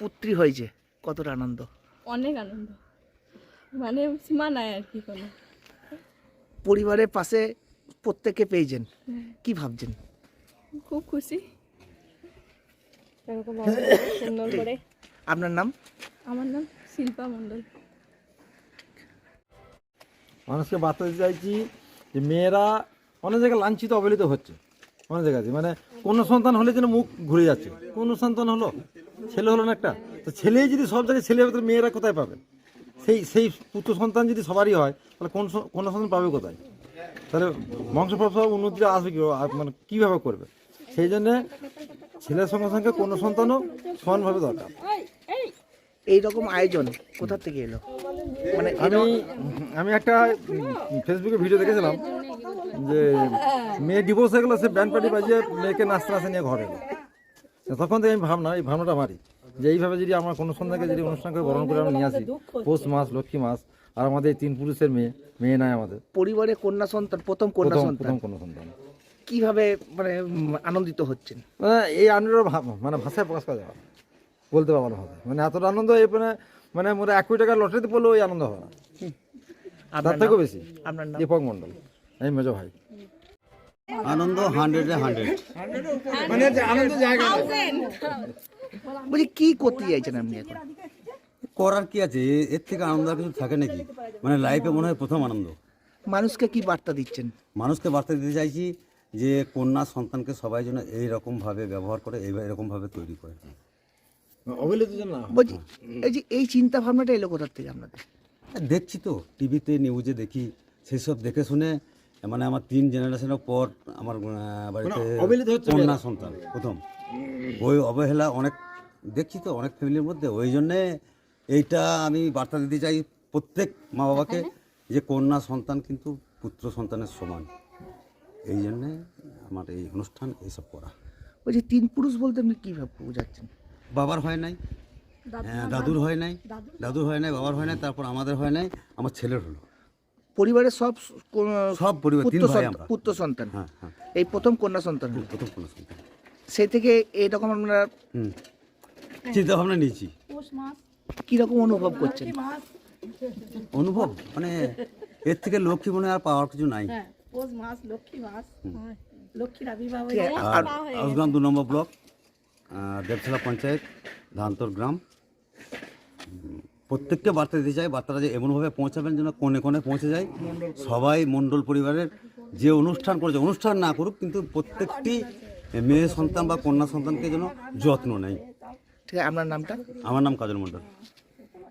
পুত্রী হয়েছে কতটা আনন্দ? অনেক আনন্দ। মানে সীমা নাই আর কি কোনো। পরিবারের পাশে প্রত্যেককে পেয়েছেন। কি ভাবছেন? খুব খুশি। এরকম সুন্দর করে। আপনার নাম? আমার নাম শিল্পা মণ্ডল। মানুষকে বার্তা দিতে চাইছি যে মেয়েরা অনেক জায়গায় লাঞ্ছিত অবহেলিত হচ্ছে। অনেক জায়গাতে মানে কোনো সন্তান হলে যেন মুখ ঘুরে যাচ্ছে। কোনো সন্তান হলো ছেলে হলো না একটা? তো ছেলেই যদি সব জায়গায় ছেলে হবে তাহলে মেয়েরা কোথায় পাবে? সেই সেই পুত্র সন্তান যদি সবারই হয় তাহলে কোন স- কোনো সন্তান পাবে কোথায়? তাহলে বংশ উন্নতিটা আসবে কি মানে কীভাবে করবে? সেই জন্যে ছেলের সঙ্গে সঙ্গে কোনো সন্তানও সমানভাবে দরকার। এই রকম আয়োজন কোথা থেকে এলো? মানে আমি আমি একটা ফেসবুকে ভিডিও দেখেছিলাম যে মেয়ে ডিভোর্স হয়ে গেলো সে ব্যান্ড পার্টি বাজিয়ে মেয়েকে নাচতে নাচতে নিয়ে ঘরে এলো। তখন থেকে আমি ভাবনা এই ভাবনাটা মারি যে এইভাবে যদি আমার কোনো সন্ধ্যাকে যদি অনুষ্ঠান করে বরণ করে আমরা নিয়ে আসি পৌষ মাস লক্ষ্মী মাস আর আমাদের তিন পুরুষের মেয়ে মেয়ে নাই আমাদের। পরিবারে কন্যা সন্তান প্রথম কন্যা প্রথম সন্তান? প্রথম কোনো সন্তান। কীভাবে মানে আনন্দিত হচ্ছেন? মানে এই আনন্দের ভাব- মানে ভাষায় প্রকাশ করা যাবে না। বলতে পারব না মানে এতটা আনন্দ এই মানে মানে মোটা এক কোটি টাকা লটারিতে পড়লেও ওই আনন্দ হবে না। আপনার তার নাম? থেকেও বেশি। আপনার নাম? দীপক মণ্ডল। আমি মেজো ভাই। আনন্দ হান্ড্রেডে হান্ড্রেড। মানে বলছি কি করতে চাইছেন আপনি এখন? করার কি আছে? এর থেকে আনন্দ আর কিছু থাকে নাকি? মানে লাইফে মনে হয় প্রথম আনন্দ। মানুষকে কি বার্তা দিচ্ছেন? মানুষকে বার্তা দিতে চাইছি যে কন্যা সন্তানকে সবাই যেন এইরকমভাবে ব্যবহার করে এই এরকমভাবে তৈরি করে। বলছি এই যে এই চিন্তা ভাবনাটা এলো কোথা থেকে আপনাদের? দেখছি তো টিভিতে নিউজে দেখি সেসব দেখে শুনে মানে আমার তিন জেনারেশনের পর আমার বাড়িতে মানে কন্যা সন্তান প্রথম। ওই অবহেলা অনেক দেখছি তো অনেক ফ্যামিলির মধ্যে। ওই জন্যে এইটা আমি বার্তা দিতে চাই প্রত্যেক মা বাবাকে যে কন্যা সন্তান কিন্তু পুত্র সন্তানের সমান। এই জন্যে আমার এই অনুষ্ঠান এইসব করা। বলছি তিন পুরুষ বলতে আপনি কীভাবে বোঝাচ্ছেন? বাবার হয় নাই হ্যাঁ, দাদুর হয় নাই দাদুর হয় নাই বাবার হয় নাই তারপর আমাদের হয় নাই আমার ছেলের হলো। পরিবারের সব সব পরিবার তিন পুত্র ভাই সন্তান- আমরা। পুত্র সন্তান। হ্যাঁ হ্যাঁ। এই প্রথম কন্যা সন্তান প্রথম কোনো সন্তান। সেই থেকে এইরকম আপনারা হুম। চিন্তা ভাবনা নিয়েছি কীরকম অনুভব করছেন? অনুভব? মানে এর থেকে লক্ষ্মী মনে হয় আর পাওয়ার কিছু নাই। পৌষ মাস লক্ষ্মী মাস। লক্ষ্মীর আবির্ভাব ঠিক আছে, দু নম্বর ব্লক আহ, পঞ্চায়েত ধানতর গ্রাম। প্রত্যেককে বার্তা দিতে চাই বার্তাটা যে এমনভাবে পৌঁছাবেন যেন কোণে কোণে পৌঁছে যায়। সবাই মণ্ডল পরিবারের যে অনুষ্ঠান করেছে অনুষ্ঠান না করুক কিন্তু প্রত্যেকটি মেয়ে সন্তান বা কন্যা সন্তানকে যেন যত্ন নেয়। ঠিক আছে আপনার নামটা? আমার নাম কাজল মণ্ডল।